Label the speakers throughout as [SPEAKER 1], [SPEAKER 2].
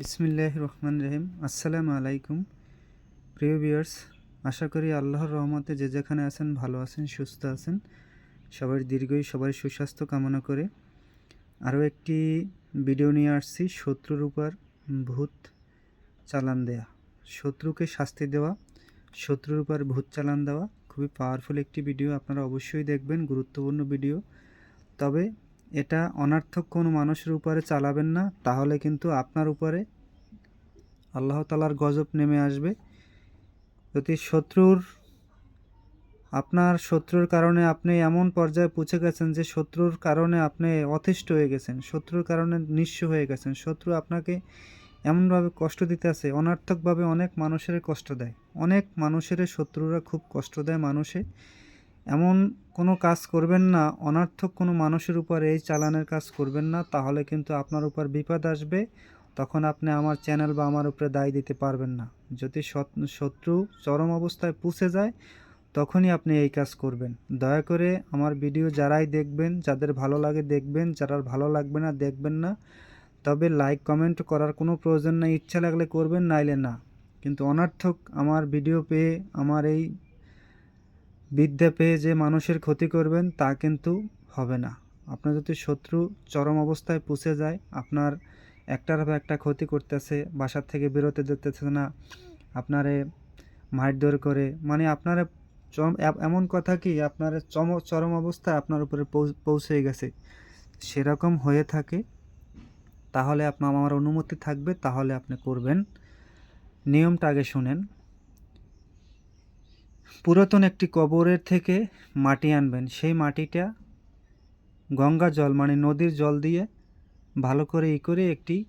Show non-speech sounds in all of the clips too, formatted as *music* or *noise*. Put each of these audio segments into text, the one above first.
[SPEAKER 1] বিসমিল্লাহ রহমান রহিম আসসালামু আলাইকুম। প্রিয় ভিউয়ার্স, আশা করি আল্লাহর রহমতে যে যেখানে আছেন, ভালো আছেন, সুস্থ আছেন। সবার দীর্ঘই সবার সুস্বাস্থ্য কামনা করে আরও একটি ভিডিও নিয়ে আসছি শত্রুর উপর ভূত চালান দেয়া। শত্রুকে শাস্তি দেওয়া শত্রুর উপর ভূত চালান দেওয়া খুবই পাওয়ারফুল একটি ভিডিও। আপনারা অবশ্যই দেখবেন, গুরুত্বপূর্ণ ভিডিও। তবে এটা অনার্থক কোনো মানুষের উপরে চালাবেন না, তাহলে কিন্তু আপনার উপরে আল্লাহ তালার গজব নেমে আসবে। যদি শত্রুর, আপনার শত্রুর কারণে আপনি এমন পর্যায়ে পৌঁছে গেছেন যে শত্রুর কারণে আপনি অতিষ্ঠ হয়ে গেছেন, শত্রুর কারণে নিঃস্ব হয়ে গেছেন, শত্রু আপনাকে এমনভাবে কষ্ট দিতে আছে, অনার্থকভাবে অনেক মানুষের কষ্ট দেয়। অনেক মানুষের শত্রুরা খুব কষ্ট দেয় মানুষে। এমন কোনো কাজ করবেন না, অনার্থক কোনো মানুষের উপর এই চালানের কাজ করবেন না, তাহলে কিন্তু আপনার উপর বিপদ আসবে, তখন আপনি আমার চ্যানেল বা আমার উপরে দায় দিতে পারবেন না। যদি শত্রু চরম অবস্থায় পুষে যায়, তখনই আপনি এই কাজ করবেন। দয়া করে আমার ভিডিও যারাই দেখবেন, যাদের ভালো লাগে দেখবেন, যারা ভালো লাগবে না দেখবেন না, তবে লাইক, কমেন্ট করার কোনো প্রয়োজন নেই, ইচ্ছা লাগলে করবেন, নাইলে না। কিন্তু অনার্থক আমার ভিডিও পেয়ে আমার এই বিদ্যা পেয়ে যে মানুষের ক্ষতি করবেন, তা কিন্তু হবে না। আপনার যদি শত্রু চরম অবস্থায় পুষে যায়, আপনার একটার পর একটা ক্ষতি করতেছে, বাসার থেকে বেরোতে যেতেছে না, আপনারে মারধর করে মানে আপনার চরম এমন কথা কি, আপনার চম, চরম অবস্থায় আপনার উপরে পৌঁছে গেছে। সেরকম হয়ে থাকে, তাহলে আপনার, আমার অনুমতি থাকবে, তাহলে আপনি করবেন। নিয়মটা আগে শুনেন। পুরাতন একটি কবরের থেকে মাটি আনবেন। সেই মাটিটা গঙ্গা জল মানে নদীর জল দিয়ে ভালো করে ই করে একটি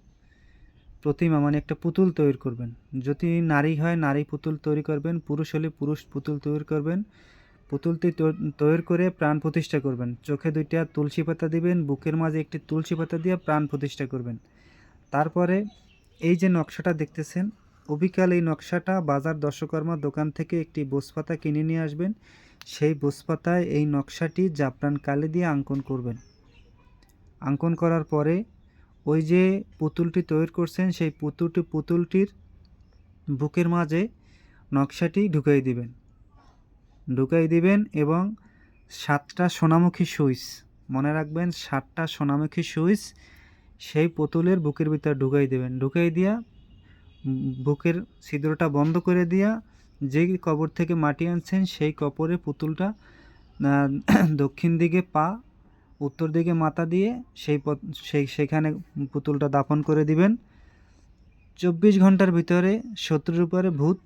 [SPEAKER 1] প্রতিমা মানে একটা পুতুল তৈরি করবেন। যদি নারী হয়, নারী পুতুল তৈরি করবেন, পুরুষ হলে পুরুষ পুতুল তৈরি করবেন। পুতুলটি তৈরি করে প্রাণ প্রতিষ্ঠা করবেন। চোখে দুইটা তুলসী পাতা দিবেন, বুকের মাঝে একটি তুলসী পাতা দিয়ে প্রাণ প্রতিষ্ঠা করবেন। তারপরে এই যে নকশাটা দেখতেছেন অবিকাল এই নকশাটা বাজার দশকর্মা দোকান থেকে একটি বোসপাতা কিনে নিয়ে আসবেন। সেই বোসপাতায় এই নকশাটি জাফরান কালি দিয়ে আঙ্কন করবেন। আঙ্কন করার পরে ওই যে পুতুলটি তৈরি করছেন, সেই পুতুলটি পুতুলটির বুকের মাঝে নকশাটি ঢুকাই দিবেন। ঢুকাই দিবেন এবং সাতটা সোনামুখী সুইচ, মনে রাখবেন সাতটা সোনামুখী সুইচ সেই পুতুলের বুকের ভিতর ঢুকাই দেবেন। ঢুকাই দিয়া বুকের ছিদ্রটা বন্ধ করে দিয়া যে কবর থেকে মাটি আনছেন, সেই কবরে পুতুলটা *clears throat* দক্ষিণ দিকে পা, উত্তর দিকে মাথা দিয়ে সেই সেই, সেখানে পুতুলটা দাফন করে দিবেন। চব্বিশ ঘণ্টার ভিতরে শত্রুর উপরে ভূত,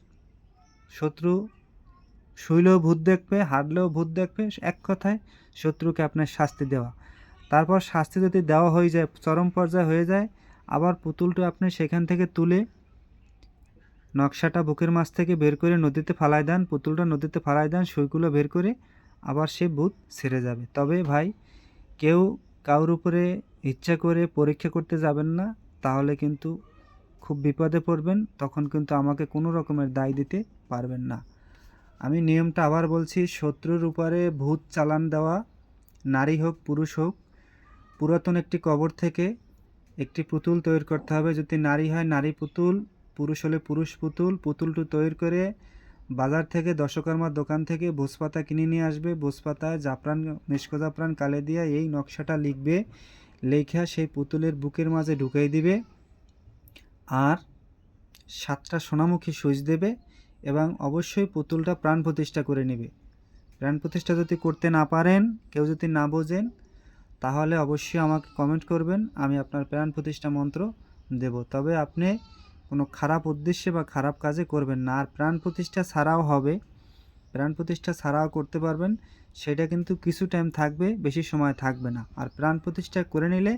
[SPEAKER 1] শত্রু শুইলেও ভূত দেখবে, হারলেও ভূত দেখবে, এক কথায় শত্রুকে আপনার শাস্তি দেওয়া। তারপর শাস্তি যদি দেওয়া হয়ে যায়, চরম পর্যায়ে হয়ে যায়, আবার পুতুলটা আপনি সেখান থেকে তুলে নকশাটা বুকের মাছ থেকে বের করে নদীতে ফালাই দেন, পুতুলটা নদীতে ফালাই দেন, সুইগুলো বের করে আবার সে ভূত ছেড়ে যাবে। তবে ভাই, কেউ কারোর উপরে ইচ্ছা করে পরীক্ষা করতে যাবেন না, তাহলে কিন্তু খুব বিপদে পড়বেন, তখন কিন্তু আমাকে কোনো রকমের দায় দিতে পারবেন না। আমি নিয়মটা আবার বলছি, শত্রুর উপরে ভূত চালান দেওয়া, নারী হোক, পুরুষ হোক, পুরাতন একটি কবর থেকে একটি পুতুল তৈরি করতে হবে। যদি নারী হয়, নারী পুতুল পুরুষ হলে পুরুষ পুতুল, পুতুলটি তৈরি করে বাজার থেকে দশকর্মার দোকান থেকে ভোজপাতা কিনে নিয়ে আসবে। ভোজপাতায় জাফরান, মেশকো জাফরান কালে দিয়া এই নকশাটা লিখবে। লেখা সেই পুতুলের বুকের মাঝে ঢুকাই দিবে আর সাতটা সোনামুখী সুইচ দেবে এবং অবশ্যই পুতুলটা প্রাণ প্রতিষ্ঠা করে নেবে। প্রাণ প্রতিষ্ঠা যদি করতে না পারেন, কেউ যদি না বোঝেন, তাহলে অবশ্যই আমাকে কমেন্ট করবেন। আমি আপনার প্রাণ প্রতিষ্ঠা মন্ত্র দেব। তবে আপনি কোনো খারাপ উদ্দেশ্যে বা খারাপ কাজে করবেন না। আর প্রাণ প্রতিষ্ঠা ছাড়াও হবে। প্রাণ প্রতিষ্ঠা ছাড়াও করতে পারবেন। সেটা কিন্তু কিছু টাইম থাকবে, বেশি সময় থাকবে না। আর প্রাণ প্রতিষ্ঠা করে নিলে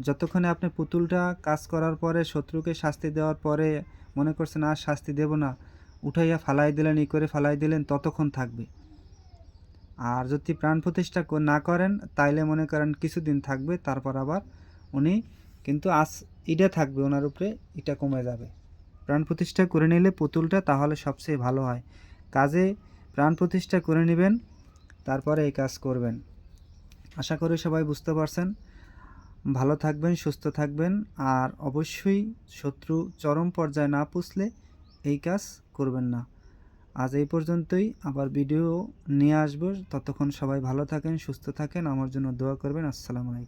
[SPEAKER 1] যতক্ষণে আপনি পুতুলটা কাজ করার পরে, শত্রুকে শাস্তি দেওয়ার পরে মনে করছেন, আর শাস্তি দেব না। উঠাইয়া ফালাই দিলেন, ই করে ফালাই দিলেন, ততক্ষণ থাকবে। আর যদি প্রাণ প্রতিষ্ঠা না করেন, তাইলে মনে করেন কিছুদিন থাকবে, তারপর আবার উনি কিন্তু আস এটা থাকবে ওনার উপরে, এটা কমে যাবে। প্রাণ প্রতিষ্ঠা করে নিলে পুতুলটা তাহলে সবচেয়ে ভালো হয়। কাজে প্রাণ প্রতিষ্ঠা করে নেবেন, তারপরে এই কাজ করবেন। আশা করি সবাই বুঝতে পারছেন। ভালো থাকবেন, সুস্থ থাকবেন, আর অবশ্যই শত্রু চরম পর্যায়ে না পুষলে এই কাজ করবেন না। আজ এই পর্যন্তই, আবার ভিডিও নিয়ে আসব। ততক্ষণ সবাই ভালো থাকেন, সুস্থ থাকেন। আমার জন্য দোয়া করবেন। আসসালামু আলাইকুম।